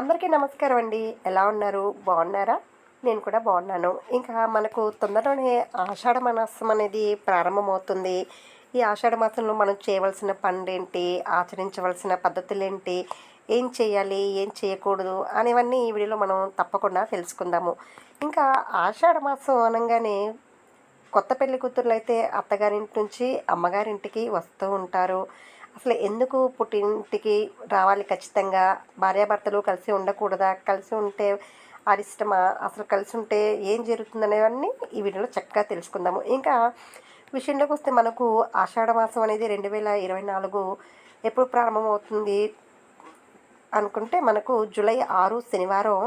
అందరికీ నమస్కారం అండి. ఎలా ఉన్నారు? బాగున్నారా? నేను కూడా బాగున్నాను. ఇంకా మనకు తొందరలోనే ఆషాఢ మాసం అనేది ప్రారంభమవుతుంది. ఈ ఆషాఢ మాసంలో మనం చేయవలసిన పనులేంటి? ఆచరించవలసిన పద్ధతులు ఏంటి ఏం చేయాలి? ఏం చేయకూడదు? అనేవన్నీ ఈ వీడియోలో మనం తప్పకుండా తెలుసుకుందాము. ఇంకా ఆషాఢ మాసం అనగానే కొత్త పెళ్ళి కూతుర్లు అయితే అత్తగారింటి నుంచి అమ్మగారింటికి వస్తూ ఉంటారు. అసలు ఎందుకు పుట్టింటికి రావాలి ఖచ్చితంగా? భార్యాభర్తలు కలిసి ఉండకూడదా? కలిసి ఉంటే అరిష్టమా? అసలు కలిసి ఉంటే ఏం జరుగుతుందనేవన్నీ ఈ వీడియోలో చక్కగా తెలుసుకుందాము. ఇంకా విషయంలోకి వస్తే మనకు ఆషాఢ మాసం అనేది రెండు వేల ఇరవై నాలుగు ఎప్పుడు ప్రారంభమవుతుంది అనుకుంటే మనకు జూలై ఆరు శనివారం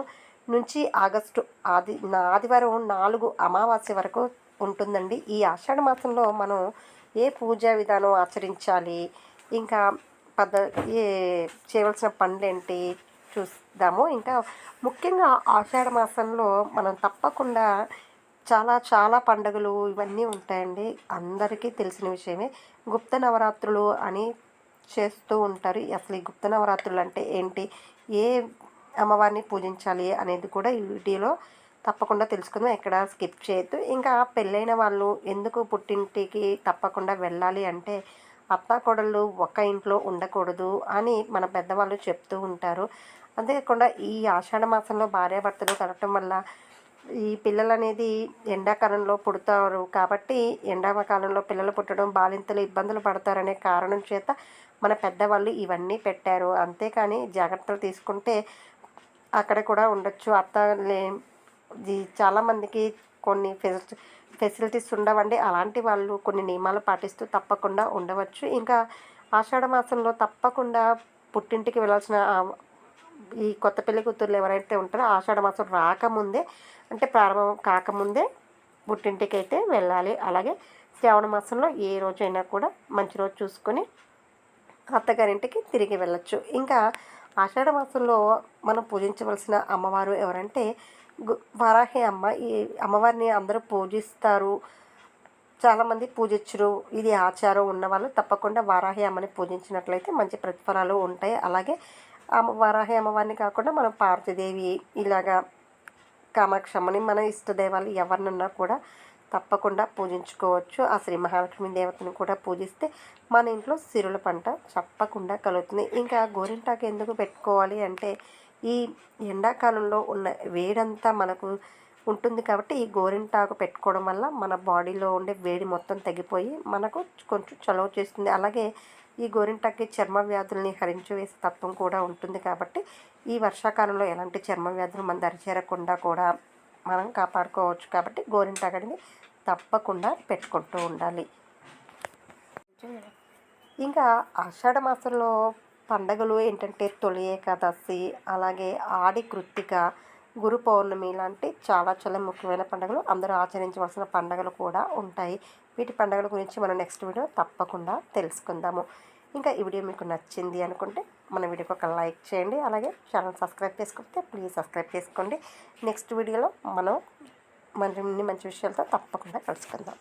నుంచి ఆగస్టు ఆది ఆదివారం నాలుగు అమావాస్య వరకు ఉంటుందండి. ఈ ఆషాఢ మాసంలో మనం ఏ పూజా విధానం ఆచరించాలి? ఇంకా పద ఏ చేయవలసిన పనులేంటి చూద్దాము. ఇంకా ముఖ్యంగా ఆషాఢ మాసంలో మనం తప్పకుండా చాలా చాలా పండుగలు ఇవన్నీ ఉంటాయండి. అందరికీ తెలిసిన విషయమే. గుప్త నవరాత్రులు అని చేస్తూ ఉంటారు. అసలు ఈ గుప్త నవరాత్రులు అంటే ఏంటి? ఏ అమ్మవారిని పూజించాలి అనేది కూడా ఈ వీడియోలో తప్పకుండా తెలుసుకుందాం. ఎక్కడ స్కిప్ చేయొద్దు. ఇంకా పెళ్ళైన వాళ్ళు ఎందుకు పుట్టింటికి తప్పకుండా వెళ్ళాలి అంటే అత్తాకోడళ్ళు ఒక్క ఇంట్లో ఉండకూడదు అని మన పెద్దవాళ్ళు చెప్తూ ఉంటారు. అంతేకాకుండా ఈ ఆషాఢ మాసంలో భార్యాభర్తలు కలగటం వల్ల ఈ పిల్లలు అనేది ఎండాకాలంలో పుడతారు కాబట్టి ఎండాకాలంలో పిల్లలు పుట్టడం బాలింతలు ఇబ్బందులు పడతారనే కారణం చేత మన పెద్దవాళ్ళు ఇవన్నీ పెట్టారు. అంతేకాని జాగ్రత్తలు తీసుకుంటే అక్కడ కూడా ఉండొచ్చు. అత్త చాలామందికి కొన్ని ఫెసిలిటీస్ ఉండవండి. అలాంటి వాళ్ళు కొన్ని నియమాలు పాటిస్తూ తప్పకుండా ఉండవచ్చు. ఇంకా ఆషాఢ మాసంలో తప్పకుండా పుట్టింటికి వెళ్ళాల్సిన ఈ కొత్త పెళ్ళి కూతుర్లు ఎవరైతే ఉంటారో ఆషాఢ మాసం రాకముందే అంటే ప్రారంభం కాకముందే పుట్టింటికి అయితే వెళ్ళాలి. అలాగే శ్రావణ మాసంలో ఏ రోజైనా కూడా మంచి రోజు చూసుకొని అత్తగారింటికి తిరిగి వెళ్ళచ్చు. ఇంకా ఆషాఢ మాసంలో మనం పూజించవలసిన అమ్మవారు ఎవరంటే వరాహి అమ్మ. ఈ అమ్మవారిని అందరూ పూజిస్తారు. చాలామంది పూజించరు. ఇది ఆచారం ఉన్నవాళ్ళు తప్పకుండా వారాహి అమ్మని పూజించినట్లయితే మంచి ప్రతిఫలాలు ఉంటాయి. అలాగే అమ్మ వారాహి అమ్మవారిని కాకుండా మనం పార్వతీదేవి ఇలాగా కామాక్షమ్మని మన ఇష్టదేవాలు ఎవరినన్నా కూడా తప్పకుండా పూజించుకోవచ్చు. ఆ శ్రీ మహాలక్ష్మి దేవతను కూడా పూజిస్తే మన ఇంట్లో సిరుల పంట తప్పకుండా కలుగుతుంది. ఇంకా గోరింటాకు ఎందుకు పెట్టుకోవాలి అంటే ఈ ఎండాకాలంలో ఉన్న వేడంతా మనకు ఉంటుంది కాబట్టి ఈ గోరింటాకు పెట్టుకోవడం వల్ల మన బాడీలో ఉండే వేడి మొత్తం తగ్గిపోయి మనకు కొంచెం చలవ చేస్తుంది. అలాగే ఈ గోరింటాకి చర్మ వ్యాధుల్ని హరించివేసే తత్వం కూడా ఉంటుంది కాబట్టి ఈ వర్షాకాలంలో ఎలాంటి చర్మ వ్యాధులు మన దరిచేరకుండా కూడా మనం కాపాడుకోవచ్చు కాబట్టి గోరింటాకు అనేది తప్పకుండా పెట్టుకుంటూ ఉండాలి. ఇంకా ఆషాఢ మాసంలో పండగలు ఏంటంటే తొలి ఏకాదశి అలాగే ఆడి కృత్తిక గురు పౌర్ణమి లాంటి చాలా చాలా ముఖ్యమైన పండుగలు అందరూ ఆచరించవలసిన పండుగలు కూడా ఉంటాయి. వీటి పండుగల గురించి మనం నెక్స్ట్ వీడియో తప్పకుండా తెలుసుకుందాము. ఇంకా ఈ వీడియో మీకు నచ్చింది అనుకుంటే మన వీడియోకి ఒక లైక్ చేయండి. అలాగే ఛానల్ సబ్స్క్రైబ్ చేసుకుంటే ప్లీజ్ సబ్స్క్రైబ్ చేసుకోండి. నెక్స్ట్ వీడియోలో మనం మరిన్ని మంచి విషయాలతో తప్పకుండా కలుసుకుందాం.